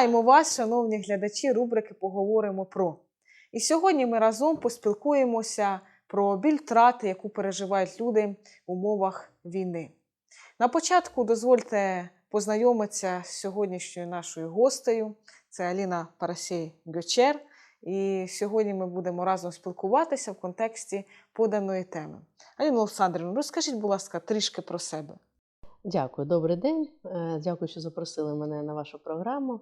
Вітаємо вас, шановні глядачі рубрики Поговоримо про. І сьогодні ми разом поспілкуємося про біль втрати, яку переживають люди в умовах війни. На початку дозвольте познайомитися з сьогоднішньою нашою гостею. Це Аліна Парасій Гьочер. І сьогодні ми будемо разом спілкуватися в контексті поданої теми. Аліна Олександрівна, розкажіть, будь ласка, трішки про себе. Дякую, добрий день. Е, Дякую, що запросили мене на вашу програму.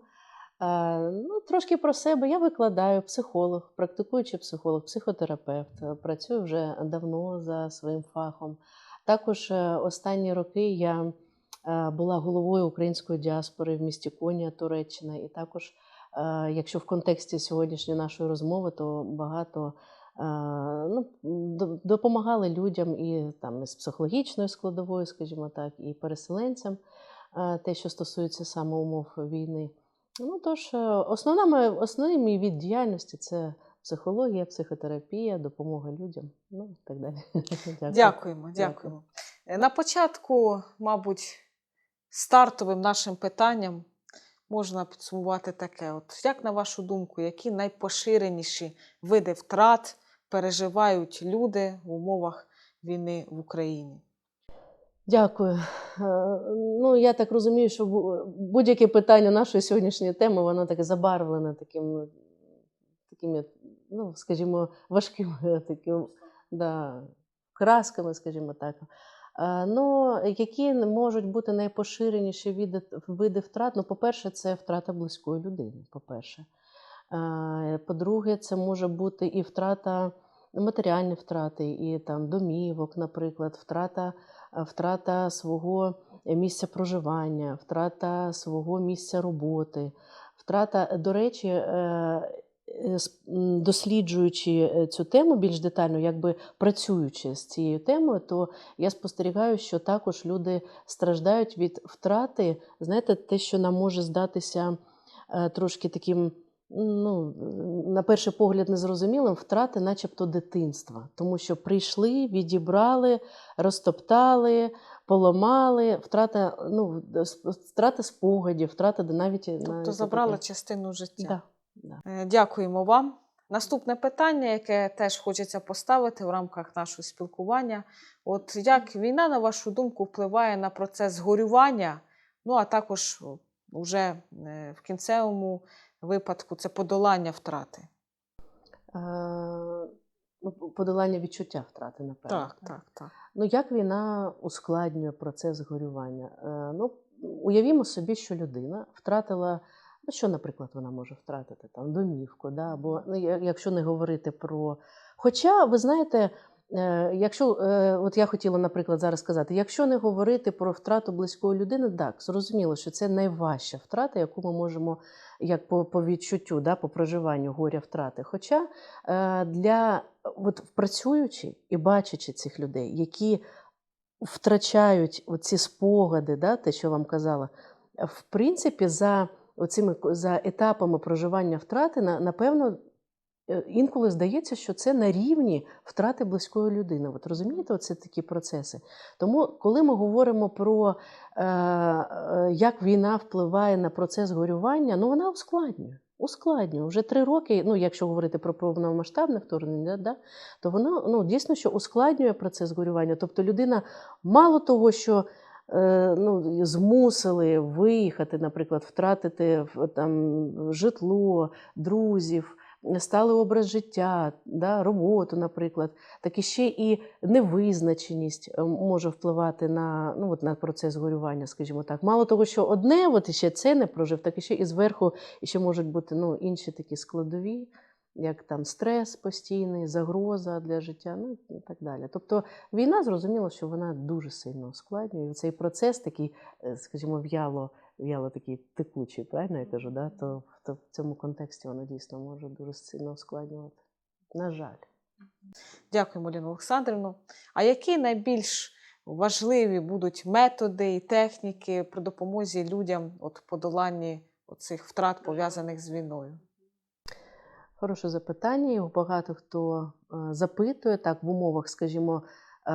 Е, Ну, трошки про себе. Я викладаю психолог, практикуючий психолог, психотерапевт. Е, Працюю вже давно за своїм фахом. Також е, останні роки я була головою української діаспори в місті Конія, Туреччина. І також, якщо в контексті сьогоднішньої нашої розмови, то багато ну, допомагали людям і там з психологічною складовою, скажімо так, і переселенцям, те, що стосується саме умов війни. Ну тож, е, основна моя- основний мій від діяльності це психологія, психотерапія, допомога людям, ну і так далі. Дякую. Дякуємо, дякуємо. Е, На початку, мабуть, стартовим нашим питанням можна підсумувати таке: от як на вашу думку, які найпоширеніші види втрат переживають люди в умовах війни в Україні? Дякую. Е, Ну, я так розумію, що будь-яке питання нашої сьогоднішньої теми, воно таке забарвлене таким, такими, ну, скажімо, важкими таким, да, красками, скажімо так. Е, Ну, які можуть бути найпоширеніші види, види втрат? Ну, по-перше, це втрата близької людини. По-перше. Е, По-друге, це може бути і втрата, матеріальні втрати, і там домівок, наприклад, втрата втрата свого місця проживання, втрата свого місця роботи, втрата, до речі, е, е, с- м, досліджуючи е, цю тему більш детально, якби працюючи з цією темою, то я спостерігаю, що також люди страждають від втрати, знаєте, те, що нам може здатися е, трошки таким. Ну, на перший погляд, незрозумілим втрати, начебто дитинства, тому що прийшли, відібрали, розтоптали, поламали, втрата, ну, втрата спогадів, втрата навіть Тобто навіть забрали таке. частину життя. Да, да. Е, Дякуємо вам. Наступне питання, яке теж хочеться поставити в рамках нашого спілкування. От як війна, на вашу думку, впливає на процес горювання, ну а також вже е, в кінцевому випадку це подолання втрати? Е, ну, подолання відчуття втрати, напевно. Так, так, так. Ну, як війна ускладнює процес горювання? Е, ну, уявімо собі, що людина втратила, ну що, наприклад, вона може втратити там домівку, да? або ну, якщо не говорити про. Хоча, ви знаєте, якщо е, от я хотіла, наприклад, зараз сказати, якщо не говорити про втрату близької людини, так, зрозуміло, що це найважча втрата, яку ми можемо як по, по відчуттю, да, по проживанню горя втрати. Хоча е, для от працюючи і бачачи цих людей, які втрачають оці спогади, да, те, що вам казала, в принципі, за оцими за етапами проживання втрати, напевно, е, інколи здається, що це на рівні втрати близької людини. От розумієте, оце такі процеси. Тому, коли ми говоримо про е, е, як війна впливає на процес горювання, ну вона ускладнює. Ускладнює. Вже три роки, ну якщо говорити про повномасштабне вторгнення, да, то воно ну, дійсно що ускладнює процес горювання. Тобто людина мало того, що е, ну, змусили виїхати, наприклад, втратити там, житло, друзів, сталий образ життя, да, роботу, наприклад, так і ще і невизначеність е, може впливати на, ну, от, на процес горювання, скажімо так. Мало того, що одне, от іще це не прожив, так і ще і зверху ще можуть бути ну, інші такі складові, як там стрес постійний, загроза для життя, ну і так далі. Тобто війна зрозуміло, що вона дуже сильно ускладнює. Цей процес такий, е, скажімо, в'яло, в'яло такий текучий, правильно я кажу, да? то, то в цьому контексті воно дійсно може дуже сильно ускладнювати. На жаль. Дякуємо, Ліна Олександрівну. А які найбільш важливі будуть методи і техніки при допомозі людям от, подоланні цих втрат, пов'язаних з війною? Хороше запитання. Його багато хто е, запитує так в умовах, скажімо, е,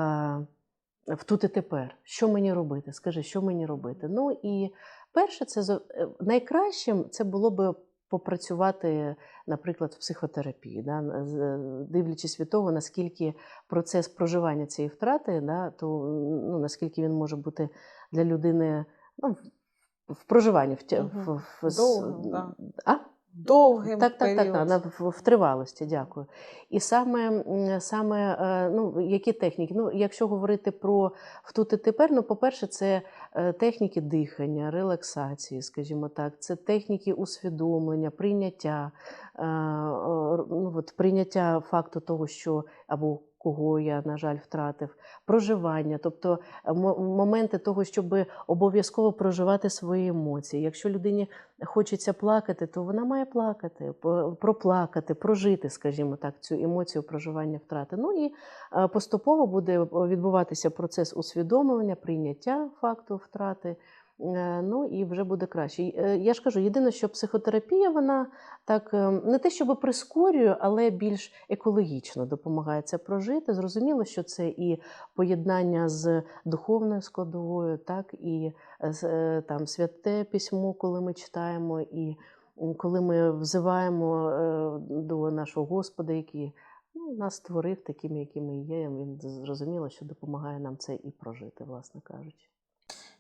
в тут і тепер. Що мені робити? Скажи, що мені робити? Ну і Перше, це е, найкращим це було би попрацювати, наприклад, в психотерапії, да, дивлячись від того, наскільки процес проживання цієї втрати, да, то ну, наскільки він може бути для людини ну, в- в проживанні, в, в, в, в, в, з- да. а? Довгим Так, так, так, період. так, на- в, в тривалості, дякую. І саме, саме е, ну, які техніки? Ну, якщо говорити про в тут і тепер, ну, по-перше, це е, техніки дихання, релаксації, скажімо так, це техніки усвідомлення, прийняття, е, ну, от, прийняття факту того, що або кого я, на жаль, втратив, проживання, тобто е, моменти того, щоб обов'язково проживати свої емоції. Якщо людині хочеться плакати, то вона має плакати, проплакати, прожити, скажімо так, цю емоцію проживання втрати. Ну і е, поступово буде відбуватися процес усвідомлення, прийняття факту втрати. Е, Ну і вже буде краще. Е, Я ж кажу, єдине, що психотерапія, вона так е, не те, щоб прискорює, але більш екологічно допомагає це прожити. Зрозуміло, що це і поєднання з духовною складовою, так і там святе письмо, коли ми читаємо, і коли ми взиваємо до нашого Господа, який ну, нас створив такими, якими є. Він зрозуміло, що допомагає нам це і прожити, власне кажучи.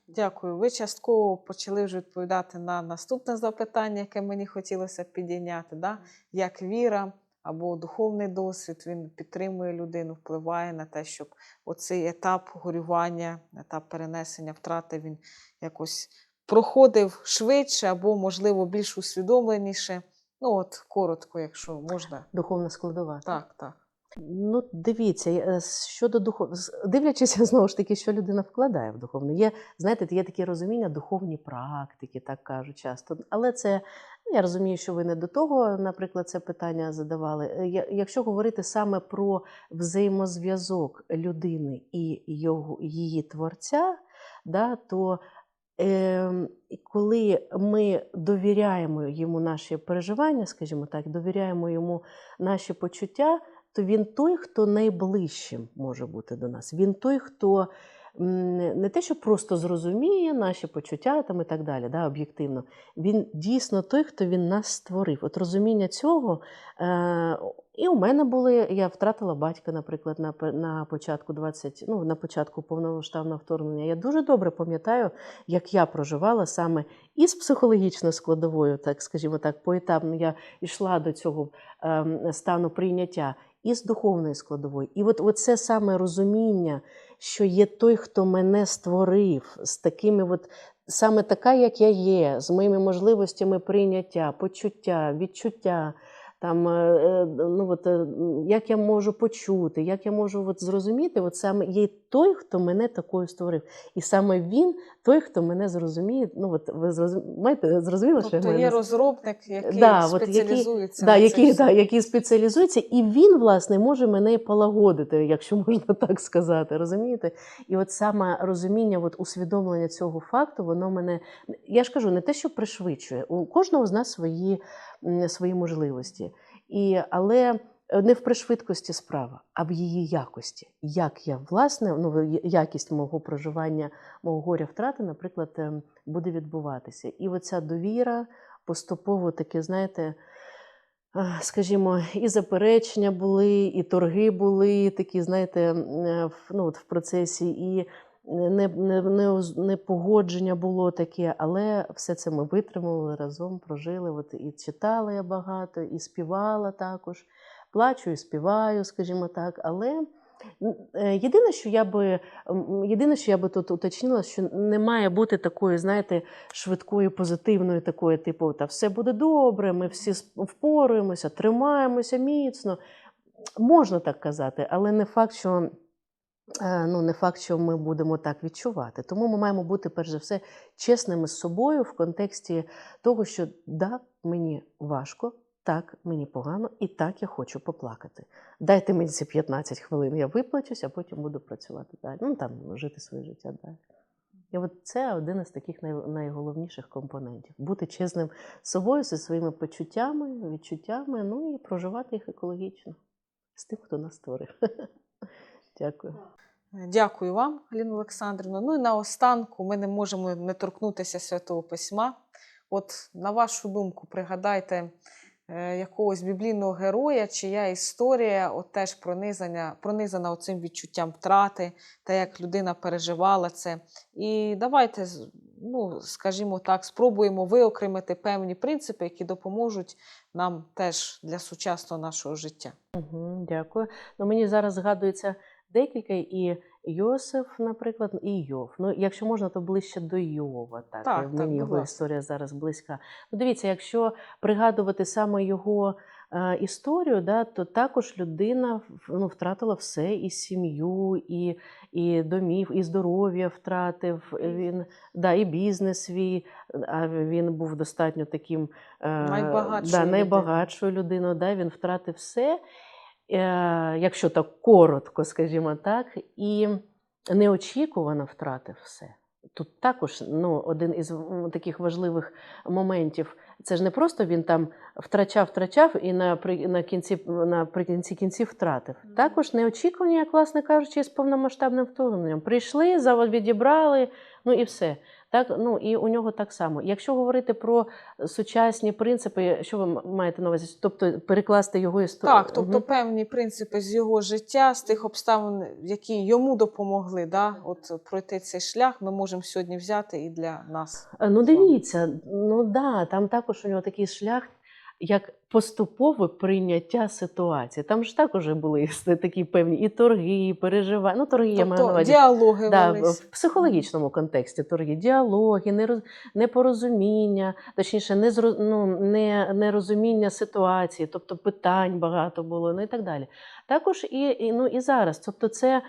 Дякую. Ви частково почали вже відповідати на наступне запитання, яке мені хотілося підійняти. Да? Як віра або духовний досвід він підтримує людину, впливає на те, щоб оцей етап горювання, етап перенесення втрати він якось проходив швидше або, можливо, більш усвідомленіше. Ну, от коротко, якщо можна. Духовна складова. Так, так. Ну, дивіться, е, щодо духов... дивлячись знову ж таки, що людина вкладає в духовне. Є, знаєте, є таке розуміння духовні практики, так кажуть часто. Але це ну, я розумію, що ви не до того, наприклад, це питання задавали. Е, Якщо говорити саме про взаємозв'язок людини і його, її творця, да, то і коли ми довіряємо йому наші переживання, скажімо так, довіряємо йому наші почуття, то він той, хто найближчим може бути до нас. Він той, хто не те, що просто зрозуміє наші почуття там і так далі, да, об'єктивно. Він дійсно той, хто він нас створив. От розуміння цього. Е, і у мене були, я втратила батька, наприклад, на, на початку 20, ну, на початку повномасштабного вторгнення. Я дуже добре пам'ятаю, як я проживала саме із психологічною складовою, так скажімо так, поетапно я йшла до цього ем, стану прийняття, і з духовної складової. І от, от це саме розуміння, що є той, хто мене створив, з такими от. Саме така, як я є, з моїми можливостями прийняття, почуття, відчуття, там, е, е, ну, от, е, як я можу почути, як я можу от, зрозуміти, от саме є той, хто мене такою створив. І саме він той, хто мене зрозуміє. Ну, от, ви зрозум... маєте, зрозуміло, що я Тобто є розробник, який Да, от який- спеціалізується да, який, да, який спеціалізується, і він, власне, може мене полагодити, якщо можна так сказати. Розумієте? І от саме розуміння, от усвідомлення цього факту, воно мене. Я ж кажу, не те, що пришвидшує. У кожного з нас свої, свої можливості. І, але не в пришвидкості справа, а в її якості. Як я, власне, ну, якість мого проживання, мого горя втрати, наприклад, ем, буде відбуватися. І оця довіра поступово таке, знаєте, скажімо, і заперечення були, і торги були такі, знаєте, е, в- ну, от в процесі, і не, не, не, не погодження було таке, але все це ми витримали разом, прожили. От і читала я багато, і співала також. Плачу і співаю, скажімо так. Але е, єдине, що я би єдине, що я би тут уточнила, що не має бути такої, знаєте, швидкої, позитивної, такої, типу, та все буде добре, ми всі впораємося, тримаємося міцно. Можна так казати, але не факт, що. е, Ну, не факт, що ми будемо так відчувати. Тому ми маємо бути, перш за все, чесними з собою в контексті того, що да, мені важко, так, мені погано, і так я хочу поплакати. Дайте мені ці 15 хвилин, я виплачусь, а потім буду працювати далі. Ну там жити своє життя далі. І от це один із таких най- найголовніших компонентів бути чесним з собою, зі своїми почуттями, відчуттями, ну і проживати їх екологічно з тим, хто нас створив. Дякую. Дякую вам, Аліна Олександрівна. Ну і наостанку ми не можемо не торкнутися Святого Письма. От, на вашу думку, пригадайте якогось біблійного героя, чия історія от теж пронизана, пронизана оцим відчуттям втрати, та як людина переживала це. І давайте, ну, скажімо так, спробуємо виокремити певні принципи, які допоможуть нам теж для сучасного нашого життя. Угу, дякую. Ну, мені зараз згадується декілька і Йосиф, наприклад, і Йов. Ну, якщо можна, то ближче до Йова. Так, Так, мені так, його ласка. історія зараз близька. Ну, дивіться, якщо пригадувати саме його е, історію, да, то також людина ну, втратила все і сім'ю, і, і домів, і здоров'я втратив. Він да, і бізнес свій. А він був достатньо таким е, Найбагатшою да, людиною. найбагатшою людиною. Да, він втратив все якщо так коротко, скажімо так, і неочікувано втратив все. Тут також ну, один із таких важливих моментів. Це ж не просто він там втрачав, втрачав і на кінці, наприкінці кінців втратив. Також неочікування, як власне кажучи, з повномасштабним вторгненням. Прийшли, завод відібрали, ну і все. Так, ну і у нього так само. Якщо говорити про сучасні принципи, що ви маєте на увазі? Тобто перекласти його історію? Так, тобто певні принципи з його життя, з тих обставин, які йому допомогли, да, от пройти цей шлях, ми можемо сьогодні взяти і для нас. Е, Ну, дивіться, ну да, там також у нього такий шлях, як поступове прийняття ситуації. Там ж також були такі певні і торги, і переживання. Ну, торги я маю на Тобто увазі. діалоги Да, велись. в психологічному контексті торги, діалоги, нероз- непорозуміння, точніше, незро, ну, не, нерозуміння ситуації, тобто питань багато було, ну і так далі. Також і, і, ну, і зараз. Тобто, це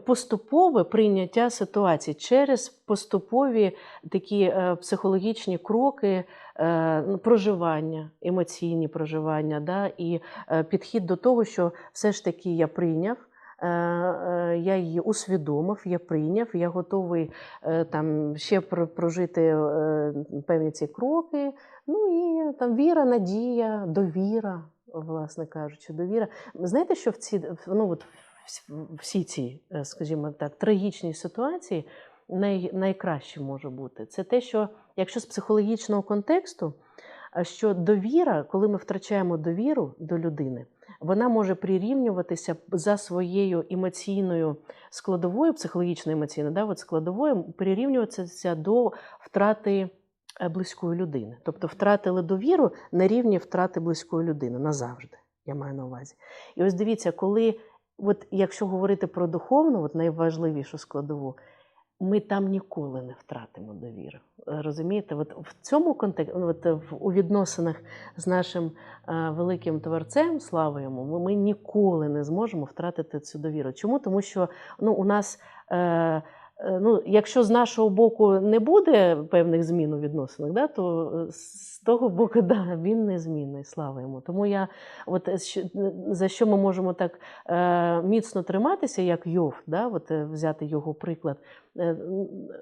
поступове прийняття ситуації через поступові такі е, психологічні кроки е, ну, проживання, емоційні проживання, да, і е, підхід до того, що все ж таки я прийняв. Я її усвідомив, я прийняв, я готовий там ще про- прожити певні ці кроки. Ну і там віра, надія, довіра, власне кажучи, довіра. Знаєте, що в ці ну, от всі ці, е, скажімо так, трагічні ситуації най, найкраще може бути. Це те, що якщо з психологічного контексту, що довіра, коли ми втрачаємо довіру до людини, вона може прирівнюватися за своєю емоційною складовою, психологічно емоційною, да, от складовою, прирівнюватися до втрати е, близької людини. Тобто втратили довіру на рівні втрати близької людини назавжди, я маю на увазі. І ось дивіться, коли, от якщо говорити про духовну, от найважливішу складову, ми там ніколи не втратимо довіру. Е, Розумієте, от в цьому контексті, от у відносинах з нашим е, великим творцем, слава йому, ми, ми ніколи не зможемо втратити цю довіру. Чому? Тому що ну, у нас. Е, е, Ну, якщо з нашого боку не буде певних змін у відносинах, да, то е, з того боку да, він незмінний, слава йому. Тому я, от, е, за що ми можемо так е, міцно триматися, як Йов, да, от, е, взяти його приклад, Е,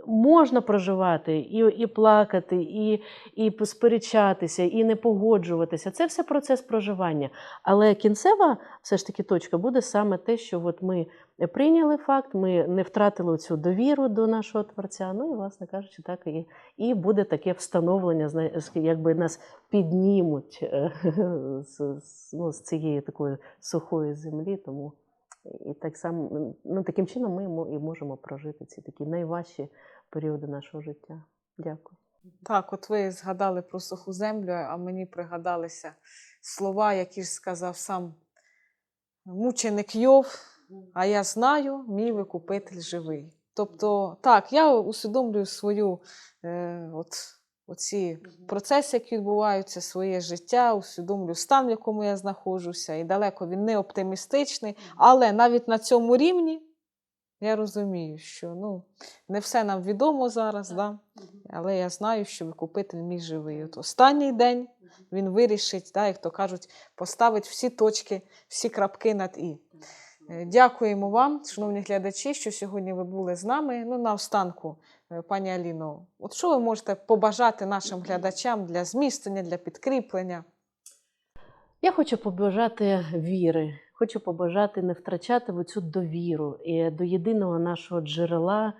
можна проживати і, і плакати, і, і посперечатися, і не погоджуватися. Це все процес проживання. Але кінцева все ж таки точка буде саме те, що от ми прийняли факт, ми не втратили цю довіру до нашого творця. Ну і, власне кажучи, так і, і буде таке встановлення, зна- якби нас піднімуть е, з, ну, з цієї такої сухої землі. Тому і так само, ну, таким чином ми і можемо прожити ці такі найважчі періоди нашого життя. Дякую. Так, от ви згадали про суху землю, а мені пригадалися слова, які ж сказав сам мученик Йов, а я знаю, мій викупитель живий. Тобто, так, я усвідомлюю свою е, от, оці процеси, які відбуваються, своє життя, усвідомлюю стан, в якому я знаходжуся, і далеко він не оптимістичний. Але навіть на цьому рівні я розумію, що ну, не все нам відомо зараз, да? але я знаю, що викупитель мій живий. От останній день він вирішить, да, як то кажуть, поставить всі точки, всі крапки над І. Е, Дякуємо вам, шановні глядачі, що сьогодні ви були з нами. Ну, наостанку, е, пані Аліно, от що ви можете побажати нашим глядачам для зміцнення, для підкріплення? Я хочу побажати віри, хочу побажати не втрачати цю довіру і до єдиного нашого джерела.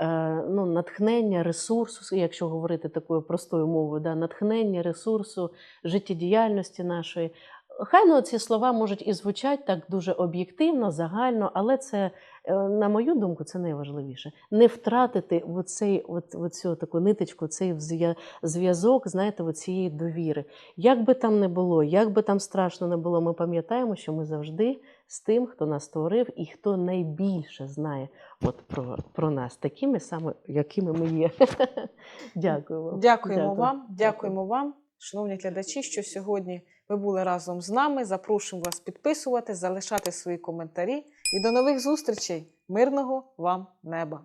е, Ну, натхнення, ресурсу, якщо говорити такою простою мовою, да, натхнення, ресурсу, життєдіяльності нашої. Хай ну, ці слова можуть і звучать так дуже об'єктивно, загально, але це, е, на мою думку, це найважливіше. Не втратити оцей, от, оцю таку ниточку, цей зв'язок, знаєте, цієї довіри. Як би там не було, як би там страшно не було, ми пам'ятаємо, що ми завжди з тим, хто нас створив і хто найбільше знає от, про, про нас, такими саме, якими ми є. Дякую вам. Дякуємо вам, дякуємо вам, шановні глядачі, що сьогодні ви були разом з нами. Запрошуємо вас підписувати, залишати свої коментарі. І до нових зустрічей! Мирного вам неба!